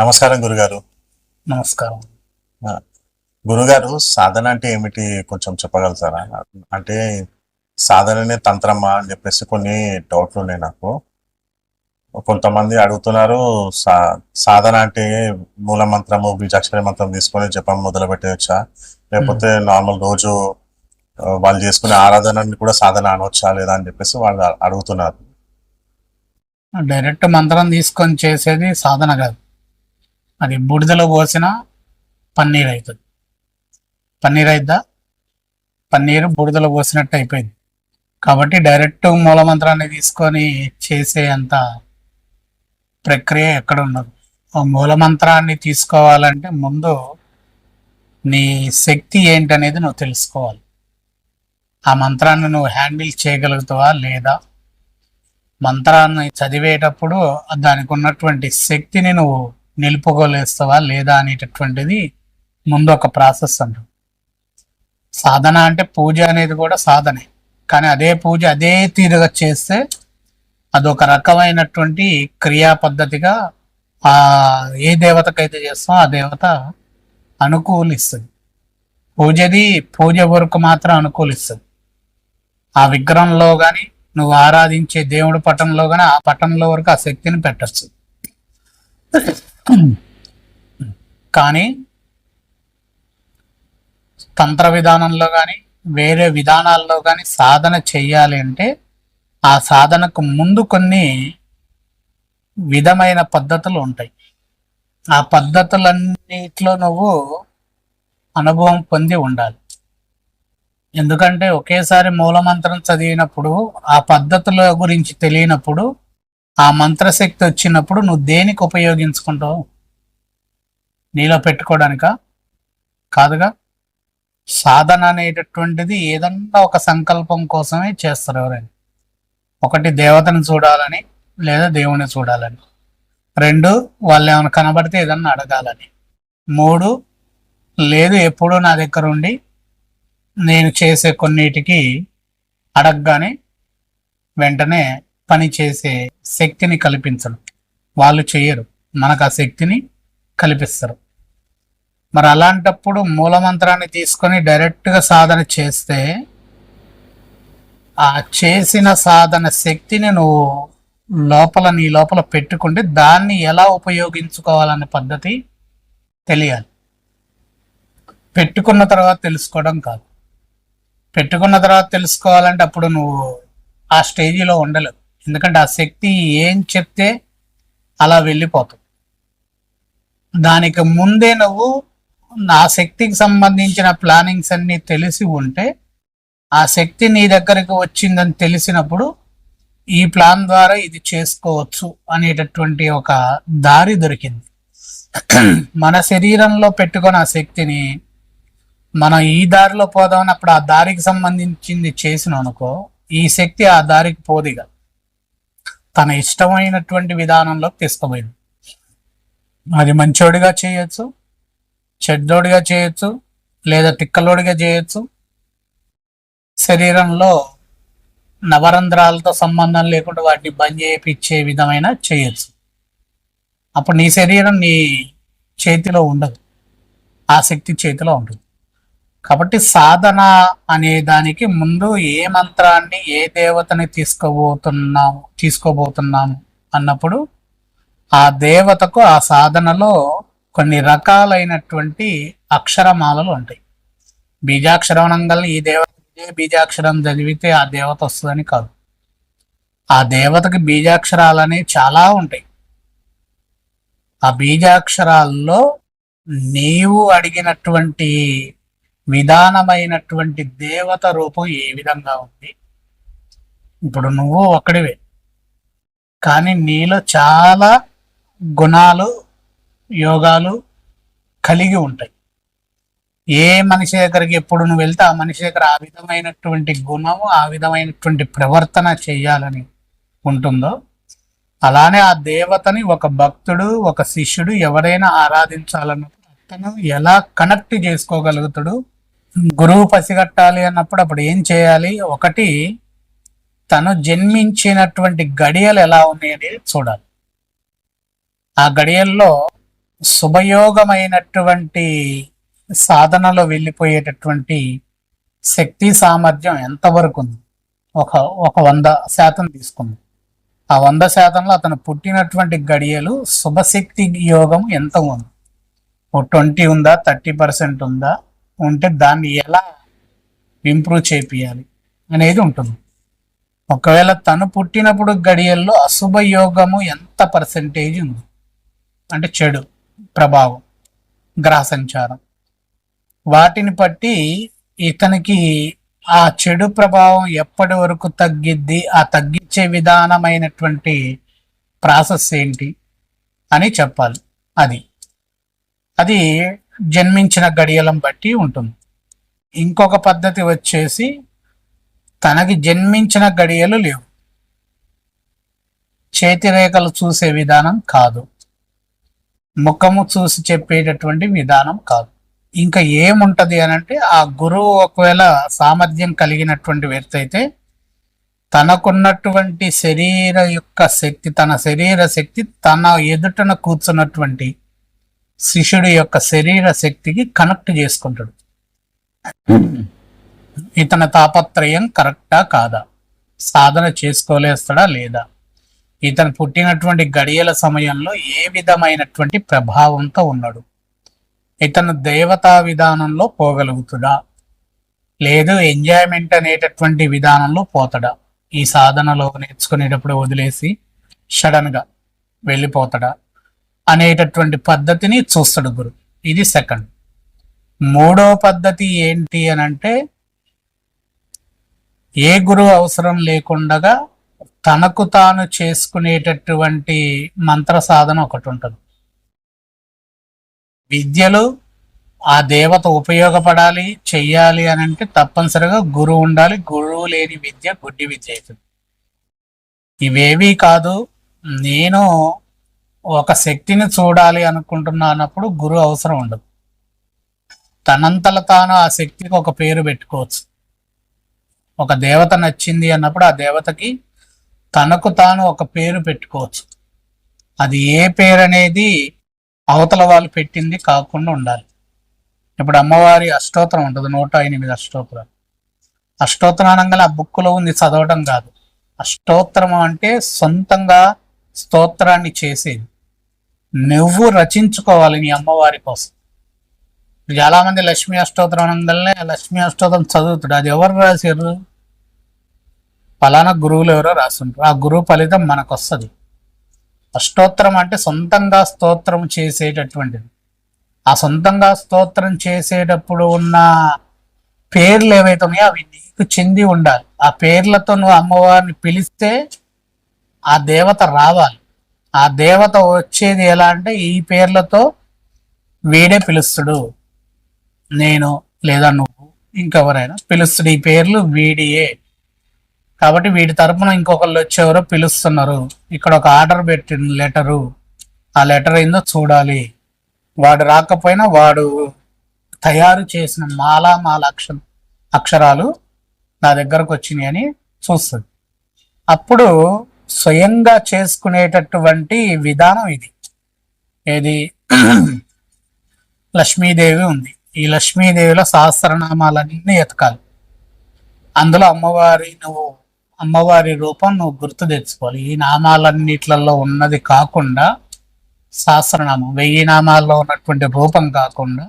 నమస్కారం గురుగారు. నమస్కారం. గురుగారు సాధన అంటే ఏమిటి కొంచెం చెప్పగలుగుతారా? అంటే సాధననే తంత్రమా అని చెప్పేసి కొన్ని డౌట్లు ఉన్నాయి నాకు. కొంతమంది అడుగుతున్నారు సా సాధన అంటే మూల మంత్రము బీజాక్షర మంత్రం తీసుకొని జపం మొదలు పెట్టవచ్చా? లేకపోతే నార్మల్ రోజు వాళ్ళు చేసుకునే ఆరాధనని కూడా సాధన అనవచ్చా లేదా అని చెప్పేసి వాళ్ళు అడుగుతున్నారు. డైరెక్ట్ మంత్రం తీసుకొని చేసేది సాధన కాదు. అది బూడిదలో పోసిన పన్నీర్ అవుతుంది పన్నీర్ అయిద్దా? పన్నీరు బూడిదలో పోసినట్టు అయిపోయింది. కాబట్టి డైరెక్ట్ మూలమంత్రాన్ని తీసుకొని చేసే అంత ప్రక్రియ ఎక్కడ ఉండదు. ఆ మూలమంత్రాన్ని తీసుకోవాలంటే ముందు నీ శక్తి ఏంటనేది నువ్వు తెలుసుకోవాలి. ఆ మంత్రాన్ని నువ్వు హ్యాండిల్ చేయగలుగుతావా లేదా? మంత్రాన్ని చదివేటప్పుడు దానికి ఉన్నటువంటి శక్తిని నువ్వు నిలుపుకోలేస్తావా లేదా అనేటటువంటిది ముందు ఒక ప్రాసెస్ అంటారు సాధన అంటే పూజ అనేది కూడా సాధనే. కానీ అదే పూజ అదే తీరుగా చేస్తే అదొక రకమైనటువంటి క్రియా పద్ధతిగా ఆ ఏ దేవతకైతే చేస్తాం ఆ దేవత అనుకూలిస్తుంది. పూజది పూజ వరకు మాత్రం అనుకూలిస్తుంది. ఆ విగ్రహంలో కానీ నువ్వు ఆరాధించే దేవుడి పటంలో కానీ ఆ పటంలో వరకు ఆ శక్తిని పెట్టచ్చు. కానీ తంత్ర విధానంలో కానీ వేరే విధానాల్లో కానీ సాధన చేయాలి అంటే ఆ సాధనకు ముందు కొన్ని విధమైన పద్ధతులు ఉంటాయి. ఆ పద్ధతులన్నిట్లో నువ్వు అనుభవం పొంది ఉండాలి. ఎందుకంటే ఒకేసారి మూలమంత్రం చదివినప్పుడు ఆ పద్ధతుల గురించి తెలియనప్పుడు ఆ మంత్రశక్తి వచ్చినప్పుడు నువ్వు దేనికి ఉపయోగించుకుంటావు? నీలో పెట్టుకోవడానిక కాదుగా? సాధన అనేటటువంటిది ఏదన్నా ఒక సంకల్పం కోసమే చేస్తారు ఎవరైనా. ఒకటి దేవతను చూడాలని లేదా దేవుని చూడాలని. రెండు వాళ్ళు ఏమైనా కనబడితే ఏదన్నా అడగాలని. మూడు లేదు ఎప్పుడూ నా దగ్గర ఉండి నేను చేసే కొన్నిటికి అడగగానే వెంటనే పని చేసే శక్తిని కల్పించడం వాళ్ళు చేయరు. మనకు ఆ శక్తిని కల్పిస్తారు. మరి అలాంటప్పుడు మూలమంత్రాన్ని తీసుకొని డైరెక్ట్గా సాధన చేస్తే ఆ చేసిన సాధన శక్తిని నువ్వు లోపల నీ లోపల పెట్టుకుంటే దాన్ని ఎలా ఉపయోగించుకోవాలనే పద్ధతి తెలియాలి. పెట్టుకున్న తర్వాత తెలుసుకోవడం కాదు. పెట్టుకున్న తర్వాత తెలుసుకోవాలంటే అప్పుడు నువ్వు ఆ స్టేజీలో ఉండలేవు. ఎందుకంటే ఆ శక్తి ఏం చెప్తే అలా వెళ్ళిపోతుంది. దానికి ముందే నువ్వు నా శక్తికి సంబంధించిన ప్లానింగ్స్ అన్ని తెలిసి ఉంటే ఆ శక్తి నీ దగ్గరికి వచ్చిందని తెలిసినప్పుడు ఈ ప్లాన్ ద్వారా ఇది చేసుకోవచ్చు అనేటటువంటి ఒక దారి దొరికింది. మన శరీరంలో పెట్టుకున్న ఆ శక్తిని మనం ఈ దారిలో పోదామని అప్పుడు ఆ దారికి సంబంధించింది చేసిన అనుకో ఈ శక్తి ఆ దారికి పోదిగా తన ఇష్టమైనటువంటి విధానంలో తీసుకుపోయింది. అది మంచోడిగా చేయొచ్చు చెడ్డోడిగా చేయొచ్చు లేదా తిక్కలోడిగా చేయొచ్చు. శరీరంలో నవరంధ్రాలతో సంబంధం లేకుండా వాటిని బంద్ చేయించే విధమైన చేయొచ్చు. అప్పుడు నీ శరీరం నీ చేతిలో ఉండదు. ఆ శక్తి చేతిలో ఉంటుంది. కాబట్టి సాధన అనే దానికి ముందు ఏ మంత్రాన్ని ఏ దేవతని తీసుకోబోతున్నాము తీసుకోబోతున్నాము అన్నప్పుడు ఆ దేవతకు ఆ సాధనలో కొన్ని రకాలైనటువంటి అక్షరమాలలు ఉంటాయి. బీజాక్షరం అనగానే ఈ దేవత బీజాక్షరం చదివితే ఆ దేవత వస్తుందని కాదు. ఆ దేవతకి బీజాక్షరాలు అనేవి చాలా ఉంటాయి. ఆ బీజాక్షరాల్లో నీవు అడిగినటువంటి విధానమైనటువంటి దేవత రూపం ఏ విధంగా ఉంది? ఇప్పుడు నువ్వు ఒక్కడివే. కానీ నీలో చాలా గుణాలు యోగాలు కలిగి ఉంటాయి. ఏ మనిషి దగ్గరికి ఎప్పుడు నువ్వు వెళ్తే ఆ మనిషి దగ్గర ఆ విధమైనటువంటి గుణము ఆ విధమైనటువంటి ప్రవర్తన చేయాలని ఉంటుందో అలానే ఆ దేవతని ఒక భక్తుడు ఒక శిష్యుడు ఎవరైనా ఆరాధించాలన్నప్పుడు అతను ఎలా కనెక్ట్ చేసుకోగలుగుతాడు? గురువు పసిగట్టాలి అన్నప్పుడు అప్పుడు ఏం చేయాలి? ఒకటి తను జన్మించినటువంటి గడియలు ఎలా ఉన్నాయి అనేది చూడాలి. ఆ గడియల్లో శుభయోగమైనటువంటి సాధనలో వెళ్ళిపోయేటటువంటి శక్తి సామర్థ్యం ఎంతవరకు ఉంది? ఒక ఒక వంద శాతం తీసుకుంది. ఆ వంద శాతంలో అతను పుట్టినటువంటి గడియలు శుభశక్తి యోగం ఎంత ఉంది? ఓ ట్వంటీ ఉందా? థర్టీ పర్సెంట్ ఉందా? ఉంటే దాన్ని ఎలా ఇంప్రూవ్ చేపియాలి అనేది ఉంటుంది. ఒకవేళ తను పుట్టినప్పుడు గడియల్లో అశుభ యోగము ఎంత పర్సెంటేజ్ ఉంది? అంటే చెడు ప్రభావం గ్రహ సంచారం. వాటిని బట్టి ఇతనికి ఆ చెడు ప్రభావం ఎప్పటి వరకు తగ్గిద్ది ఆ తగ్గించే విధానమైనటువంటి ప్రాసెస్ ఏంటి అని చెప్పాలి. అది. అది జన్మించిన గడియలం బట్టి ఉంటుంది. ఇంకొక పద్ధతి వచ్చేసి తనకి జన్మించిన గడియలు లేవు. చేతిరేఖలు చూసే విధానం కాదు. ముఖము చూసి చెప్పేటటువంటి విధానం కాదు. ఇంకా ఏముంటది అని అంటే ఆ గురువు ఒకవేళ సామర్థ్యం కలిగినటువంటి వ్యక్తి అయితే తనకున్నటువంటి శరీర యొక్క శక్తి తన శరీర శక్తి తన ఎదుటన కూర్చున్నటువంటి శిష్యుడి యొక్క శరీర శక్తికి కనెక్ట్ చేసుకుంటాడు. ఇతని తాపత్రయం కరెక్టా కాదా? సాధన చేసుకోలేస్తాడా లేదా? ఇతను పుట్టినటువంటి గడియల సమయంలో ఏ విధమైనటువంటి ప్రభావంతో ఉన్నాడు? ఇతను దేవతా విధానంలో పోగలుగుతుడా? లేదు ఎంజాయ్మెంట్ అనేటటువంటి విధానంలో పోతాడా? ఈ సాధనలో నేర్చుకునేటప్పుడు వదిలేసి సడన్గా వెళ్ళిపోతాడా? అనేటటువంటి పద్ధతిని చూస్తాడు గురు. ఇది సెకండ్. మూడో పద్ధతి ఏంటి అని అంటే ఏ గురువు అవసరం లేకుండగా తనకు తాను చేసుకునేటటువంటి మంత్ర సాధన ఒకటి ఉంటుంది. విద్యలు ఆ దేవత ఉపయోగపడాలి చెయ్యాలి అని అంటే తప్పనిసరిగా గురువు ఉండాలి. గురువు లేని విద్య గుడ్డి విద్య అవుతుంది. ఇవేవీ కాదు నేను ఒక శక్తిని చూడాలి అనుకుంటున్నానప్పుడు గురువు అవసరం ఉండదు. తనంతల తాను ఆ శక్తికి ఒక పేరు పెట్టుకోవచ్చు. ఒక దేవత నచ్చింది అన్నప్పుడు ఆ దేవతకి తనకు తాను ఒక పేరు పెట్టుకోవచ్చు. అది ఏ పేరు అనేది అవతల వాళ్ళు పెట్టింది కాకుండా ఉండాలి. ఇప్పుడు అమ్మవారి అష్టోత్తరం ఉంటుంది నూట ఎనిమిది అష్టోత్తరాలు. అష్టోత్తరం అనగానే ఆ బుక్కులో ఉంది చదవటం కాదు. అష్టోత్తరం అంటే సొంతంగా స్తోత్రాన్ని చేసేది నువ్వు రచించుకోవాలి నీ అమ్మవారి కోసం. చాలామంది లక్ష్మీ అష్టోత్తరం అనగానే లక్ష్మీ అష్టోత్తరం చదువుతాడు. అది ఎవరు రాశారు? ఫలానా గురువులు ఎవరో రాస్తుంటారు ఆ గురువు ఫలితం మనకు వస్తుంది అష్టోత్తరం అంటే సొంతంగా స్తోత్రం చేసేటటువంటిది. ఆ సొంతంగా స్తోత్రం చేసేటప్పుడు ఉన్న పేర్లు ఏవైతే ఉన్నాయో అవి నీకు చెంది ఉండాలి. ఆ పేర్లతో నువ్వు అమ్మవారిని పిలిస్తే ఆ దేవత రావాలి. ఆ దేవత వచ్చేది ఎలా అంటే ఈ పేర్లతో వీడే పిలుస్తుడు. నేను లేదా నువ్వు ఇంకెవరైనా పిలుస్తుడు. ఈ పేర్లు వీడియే. కాబట్టి వీడి తరపున ఇంకొకళ్ళు వచ్చేవరో పిలుస్తున్నారు. ఇక్కడ ఒక ఆర్డర్ పెట్టిన లెటరు. ఆ లెటర్ ఏందో చూడాలి. వాడు రాకపోయినా వాడు తయారు చేసిన మాలా మాల అక్ష అక్షరాలు నా దగ్గరకు వచ్చినాయి అని చూస్తుంది. అప్పుడు స్వయంగా చేసుకునేటటువంటి విధానం ఇది. ఏది? లక్ష్మీదేవి ఉంది. ఈ లక్ష్మీదేవిలో సహస్రనామాలన్నీ ఎతకాలి. అందులో అమ్మవారి నువ్వు అమ్మవారి రూపం నువ్వు గుర్తు తెచ్చుకోవాలి. ఈ నామాలన్నిట్లలో ఉన్నది కాకుండా సహస్రనామం వెయ్యి నామాల్లో ఉన్నటువంటి రూపం కాకుండా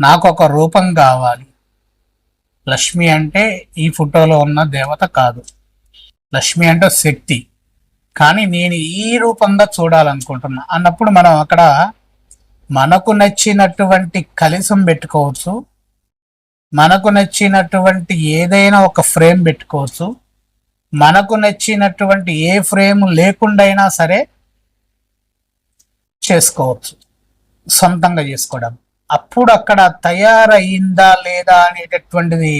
నాకు ఒక రూపం కావాలి. లక్ష్మి అంటే ఈ ఫోటోలో ఉన్న దేవత కాదు. లక్ష్మి అంటే శక్తి. కానీ నేను ఈ రూపంగా చూడాలనుకుంటున్నా. అన్నప్పుడు మనం అక్కడ మనకు నచ్చినటువంటి కలిసం పెట్టుకోవచ్చు. మనకు నచ్చినటువంటి ఏదైనా ఒక ఫ్రేమ్ పెట్టుకోవచ్చు. మనకు నచ్చినటువంటి ఏ ఫ్రేమ్ లేకుండా అయినా సరే చేసుకోవచ్చు. సొంతంగా చేసుకోవడం. అప్పుడు అక్కడ తయారయిందా లేదా అనేటటువంటిది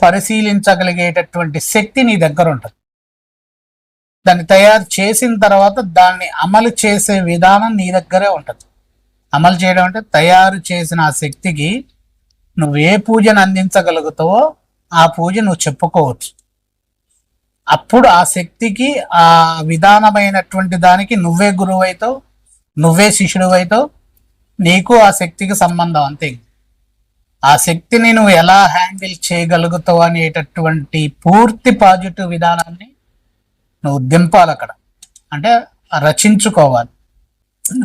పరిశీలించగలిగేటటువంటి శక్తి నీ దగ్గర ఉంటుంది. దాన్ని తయారు చేసిన తర్వాత దాన్ని అమలు చేసే విధానం నీ దగ్గరే ఉంటుంది. అమలు చేయడం అంటే తయారు చేసిన ఆ శక్తికి నువ్వు ఏ పూజను అందించగలుగుతావో ఆ పూజ నువ్వు చెప్పుకోవచ్చు. అప్పుడు ఆ శక్తికి ఆ విధానమైనటువంటి దానికి నువ్వే గురువు అవుతావు నువ్వే శిష్యుడు అవుతావు నీకు ఆ శక్తికి సంబంధం అంతే. ఆ శక్తిని నువ్వు ఎలా హ్యాండిల్ చేయగలుగుతావు అనేటటువంటి పూర్తి పాజిటివ్ విధానాన్ని నువ్వు దింపాలి అక్కడ. అంటే రచించుకోవాలి.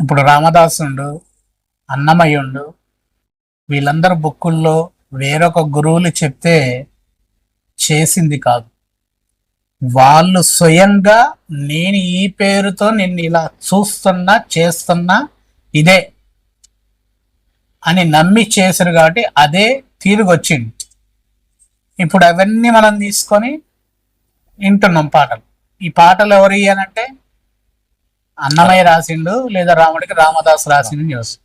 ఇప్పుడు రామదాసుండు అన్నమయ్యుండు వీళ్ళందరూ బుక్కుల్లో వేరొక గురువులు చెప్తే చేసింది కాదు. వాళ్ళు స్వయంగా నేను ఈ పేరుతో నిన్ను ఇలా చూస్తున్నా చేస్తున్నా ఇదే అని నమ్మి చేశారు కాబట్టి అదే తిరిగి వచ్చింది ఇప్పుడు అవన్నీ మనం తీసుకొని వింటున్నాం పాటలు. ఈ పాటలు ఎవరు అంటే అన్నమయ్య రాసిండు లేదా రాముడికి రామదాస్ రాసిండు చూసి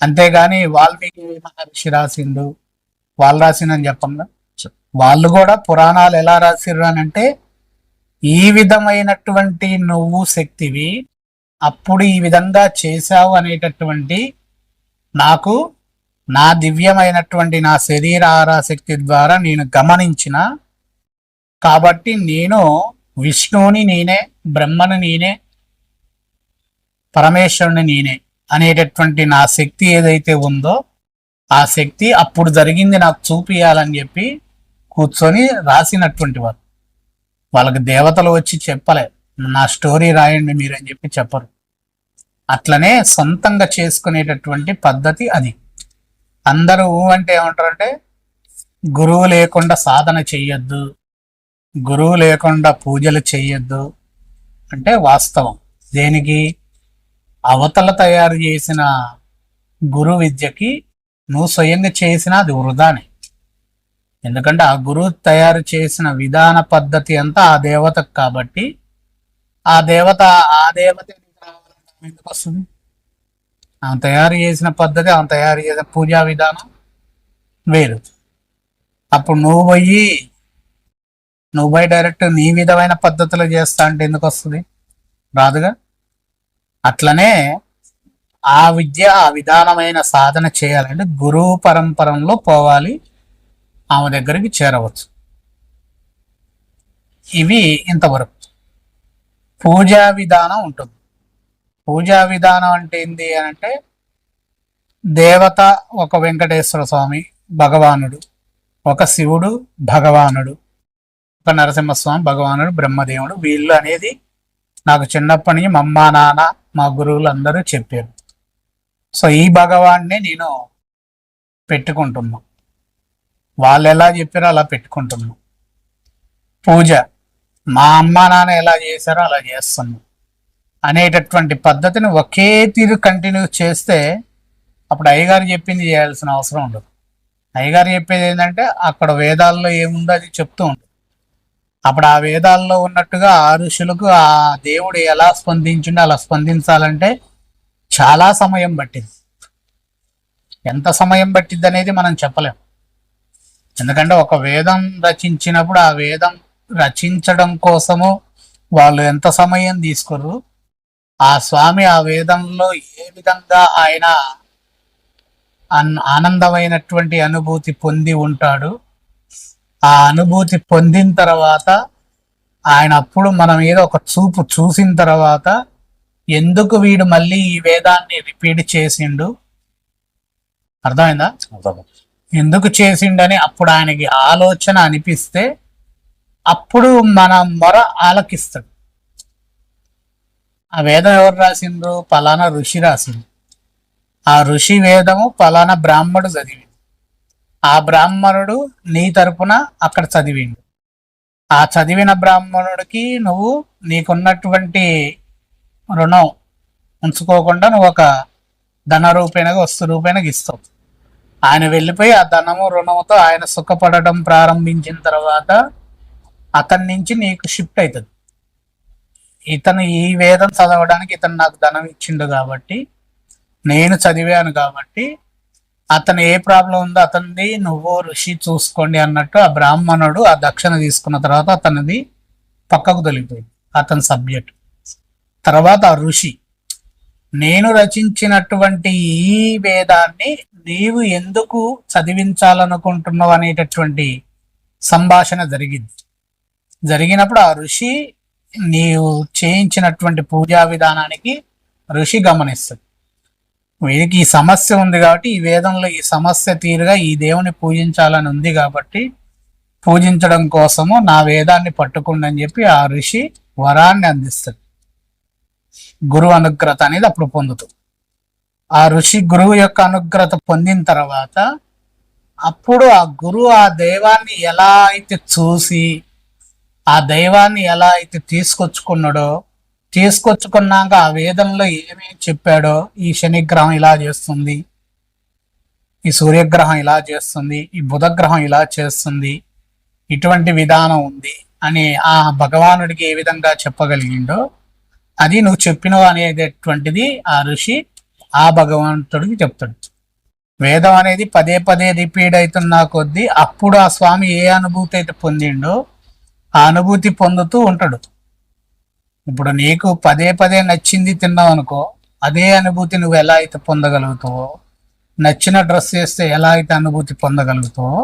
అంతేగాని వాల్మీకి మహర్షి రాసిండు వాళ్ళు రాసిందని చెప్పంగా వాళ్ళు కూడా పురాణాలు ఎలా రాసిర్రు అని అంటే ఈ విధమైనటువంటి నువ్వు శక్తివి అప్పుడు ఈ విధంగా చేశావు అనేటటువంటి నాకు నా దివ్యమైనటువంటి నా శరీర ఆరాశక్తి ద్వారా నేను గమనించిన. కాబట్టి నేను విష్ణువుని నేనే బ్రహ్మను నేనే పరమేశ్వరుని నేనే అనేటటువంటి నా శక్తి ఏదైతే ఉందో ఆ శక్తి అప్పుడు జరిగింది నాకు చూపియాలని చెప్పి కూర్చొని రాసినటువంటి వారు. వాళ్ళకి దేవతలు వచ్చి చెప్పలే నా స్టోరీ రాయండి మీరని చెప్పి చెప్పరు. అట్లనే సొంతంగా చేసుకునేటటువంటి పద్ధతి అది. అందరూ ఊ అంటే ఏమంటారంటే గురువు లేకుండా సాధన చెయ్యొద్దు. గురువు లేకుండా పూజలు చేయొద్దు. అంటే వాస్తవం. దేనికి? అవతల తయారు చేసిన గురు విద్యకి నువ్వు స్వయంగా చేసినా అది వృధానే. ఎందుకంటే ఆ గురువు తయారు చేసిన విధాన పద్ధతి అంతా ఆ దేవతకు కాబట్టి ఆ దేవత ఆ దేవత ఆమె ఎందుకు వస్తుంది? ఆమె తయారు చేసిన పద్ధతి ఆమె తయారు చేసిన పూజా విధానం వేరు. అప్పుడు నువ్వు పోయి నువ్వు పోయి డైరెక్ట్ నీ విధమైన పద్ధతులు చేస్తా అంటే ఎందుకు వస్తుంది? రాదుగా? అట్లనే ఆ విద్య ఆ విధానమైన సాధన చేయాలంటే గురువు పరంపరంలో పోవాలి ఆమె దగ్గరికి చేరవచ్చు. ఇవి ఇంతవరకు. పూజా విధానం ఉంటుంది. పూజా విధానం అంటే ఏంటి అని అంటే దేవత ఒక వెంకటేశ్వర స్వామి భగవానుడు. ఒక శివుడు భగవానుడు. ఒక నరసింహస్వామి భగవానుడు బ్రహ్మదేవుడు వీళ్ళు అనేది నాకు చిన్నప్పటి నుంచి మా నాన్న మా గురువులు అందరూ చెప్పారు. సో ఈ భగవాన్ని నేను పెట్టుకుంటున్నా. వాళ్ళు ఎలా చెప్పారో అలా పెట్టుకుంటున్నా. పూజ మా అమ్మ నాన్న ఎలా చేశారో అలా చేస్తున్నాం. అనేటటువంటి పద్ధతిని ఒకే తీరు కంటిన్యూ చేస్తే అప్పుడు అయ్యగారు చెప్పింది చేయాల్సిన అవసరం ఉండదు. అయ్యగారు చెప్పేది ఏంటంటే అక్కడ వేదాల్లో ఏముందో అది చెప్తూ ఉంటుంది అప్పుడు ఆ వేదాల్లో ఉన్నట్టుగా ఆ ఋషులకు ఆ దేవుడు ఎలా స్పందించిండో అలా స్పందించాలంటే చాలా సమయం పట్టింది. ఎంత సమయం పట్టింది అనేది మనం చెప్పలేం. ఎందుకంటే ఒక వేదం రచించినప్పుడు ఆ వేదం రచించడం కోసము వాళ్ళు ఎంత సమయం తీసుకుర్రు ఆ స్వామి ఆ వేదంలో ఏ విధంగా ఆయన అన్- ఆనందమైనటువంటి అనుభూతి పొంది ఉంటాడు ఆ అనుభూతి పొందిన తర్వాత ఆయన అప్పుడు మన మీద ఒక చూపు చూసిన తర్వాత ఎందుకు వీడు మళ్ళీ ఈ వేదాన్ని రిపీట్ చేసిండు? అర్థమైందా? అర్థం ఎందుకు చేసిండని అప్పుడు ఆయనకి ఆలోచన అనిపిస్తే అప్పుడు మన మొర ఆలకిస్తాడు. ఆ వేదం ఎవరు రాసిండ్రు? పలానా ఋషి రాసిండు. ఆ ఋషి వేదము పలానా బ్రాహ్మడు చదివిండు. ఆ బ్రాహ్మణుడు నీ తరపున అక్కడ చదివిండు. ఆ చదివిన బ్రాహ్మణుడికి నువ్వు నీకున్నటువంటి రుణం ఉంచుకోకుండా నువ్వు ఒక ధన రూపేణగా వస్తు రూపేణగా ఇస్తావు. ఆయన వెళ్ళిపోయి ఆ ధనము రుణముతో ఆయన సుఖపడడం ప్రారంభించిన తర్వాత అతని నుంచి నీకు షిఫ్ట్ అవుతుంది ఇతను ఈ వేదం చదవడానికి ఇతను నాకు ధనం ఇచ్చిండు కాబట్టి నేను చదివాను కాబట్టి అతను ఏ ప్రాబ్లం ఉందో అతనిది నువ్వు ఋషి చూసుకోండి అన్నట్టు ఆ బ్రాహ్మణుడు ఆ దక్షిణ తీసుకున్న తర్వాత అతనిది పక్కకు తొలిగిపోయింది. అతని సబ్జెక్ట్. తర్వాత ఆ ఋషి నేను రచించినటువంటి ఈ వేదాన్ని నీవు ఎందుకు చదివించాలనుకుంటున్నావు అనేటటువంటి సంభాషణ జరిగింది. జరిగినప్పుడు ఆ ఋషి నీవు చేయించినటువంటి పూజా విధానానికి ఋషి గమనిస్తుంది. వీరికి ఈ సమస్య ఉంది కాబట్టి ఈ వేదంలో ఈ సమస్య తీరుగా ఈ దేవుని పూజించాలని ఉంది కాబట్టి పూజించడం కోసము నా వేదాన్ని పట్టుకోండి అని చెప్పి ఆ ఋషి వరాన్ని అందిస్తాడు. గురువు అనుగ్రత అనేది అప్పుడు పొందుతుంది ఆ ఋషి గురువు యొక్క అనుగ్రత పొందిన తర్వాత అప్పుడు ఆ గురువు ఆ దైవాన్ని ఎలా అయితే చూసి ఆ దైవాన్ని ఎలా అయితే తీసుకొచ్చుకున్నాడో తీసుకొచ్చుకున్నాక ఆ వేదంలో ఏమేమి చెప్పాడో ఈ శనిగ్రహం ఇలా చేస్తుంది ఈ సూర్యగ్రహం ఇలా చేస్తుంది ఈ బుధగ్రహం ఇలా చేస్తుంది ఇటువంటి విధానం ఉంది అని ఆ భగవానుడికి ఏ విధంగా చెప్పగలిగిండో అది నువ్వు చెప్పినవు అనేటటువంటిది ఆ ఋషి ఆ భగవంతుడికి చెప్తాడు. వేదం అనేది పదే పదే రిపీట్ అవుతున్న కొద్దీ అప్పుడు ఆ స్వామి ఏ అనుభూతి అయితే పొందిండో ఆ అనుభూతి పొందుతూ ఉంటాడు. ఇప్పుడు నీకు పదే పదే నచ్చింది తిన్నావు అనుకో అదే అనుభూతి నువ్వు ఎలా అయితే పొందగలుగుతావో నచ్చిన డ్రెస్ వేస్తే ఎలా అయితే అనుభూతి పొందగలుగుతావో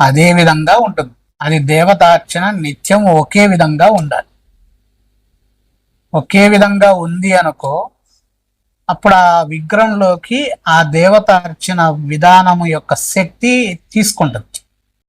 అదే విధంగా ఉంటుంది. అది దేవతార్చన నిత్యం ఒకే విధంగా ఉండాలి. ఒకే విధంగా ఉంది అనుకో అప్పుడు ఆ విగ్రహంలోకి ఆ దేవతార్చన విధానము యొక్క శక్తి తీసుకుంటుంది.